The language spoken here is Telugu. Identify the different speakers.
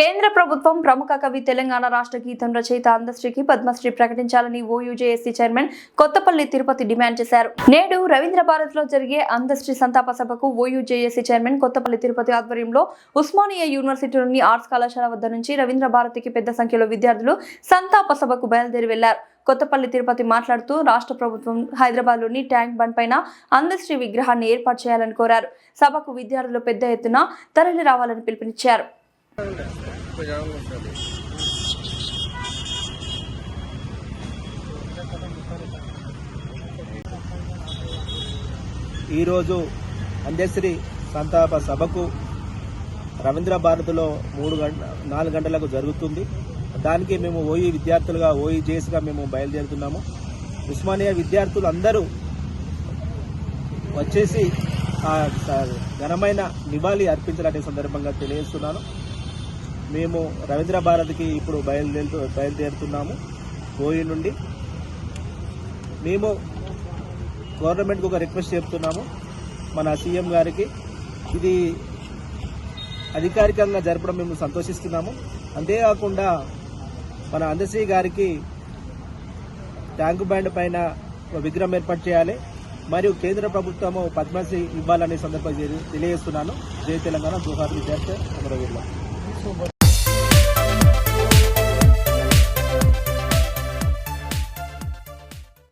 Speaker 1: కేంద్ర ప్రభుత్వం ప్రముఖ కవి తెలంగాణ రాష్ట్ర గీతం రచయిత అందశ్రీకి పద్మశ్రీ ప్రకటించాలని O U J S C chairman Kothapalli Tirupati demand చేశారు. నేడు రవీంద్ర భారత్లో జరిగే అందశ్రీ సంతాప సభకు ఓయూజేఎస్సీ చైర్మన్ కొత్తపల్లి తిరుపతి ఆధ్వర్యంలో ఉస్మానియా యూనివర్సిటీలోని ఆర్ట్స్ కళాశాల వద్ద నుంచి రవీంద్ర భారతికి పెద్ద సంఖ్యలో విద్యార్థులు సంతాప సభకు బయలుదేరి వెళ్ళారు. కొత్తపల్లి తిరుపతి మాట్లాడుతూ రాష్ట్ర ప్రభుత్వం హైదరాబాద్లోని ట్యాంక్ బండ్ పైన అందశ్రీ విగ్రహాన్ని ఏర్పాటు చేయాలని కోరారు. సభకు విద్యార్థులు పెద్ద ఎత్తున తరలి రావాలని పిలుపునిచ్చారు.
Speaker 2: ఈరోజు అందశ్రీ సంతాప సభకు రవీంద్ర భారతిలో మూడు గంట నాలుగు గంటలకు జరుగుతుంది. దానికి మేము ఓయి విద్యార్థులుగా ఓయి జేస్గా మేము బయలుదేరుతున్నాము. ఉస్మానియా విద్యార్థులు అందరూ వచ్చేసి ఘనమైన నివాళి అర్పించాలనే సందర్భంగా తెలియజేస్తున్నాను. మేము రవీంద్ర భారతికి ఇప్పుడు బయలుదేరుతూ బయలుదేరుతున్నాము కోయి నుండి. మేము గవర్నమెంట్కి ఒక రిక్వెస్ట్ చెప్తున్నాము మన సీఎం గారికి. ఇది అధికారికంగా జరపడం మేము సంతోషిస్తున్నాము. అంతేకాకుండా మన అందశ్రీ గారికి ట్యాంక్ బ్యాండ్ పైన ఒక విగ్రహం ఏర్పాటు చేయాలి. మరియు కేంద్ర ప్రభుత్వము పద్మశ్రీ ఇవ్వాలనే సందర్భంగా తెలియజేస్తున్నాను. జై తెలంగాణ జోహార్ విద్యార్థి అమరవీర్లో.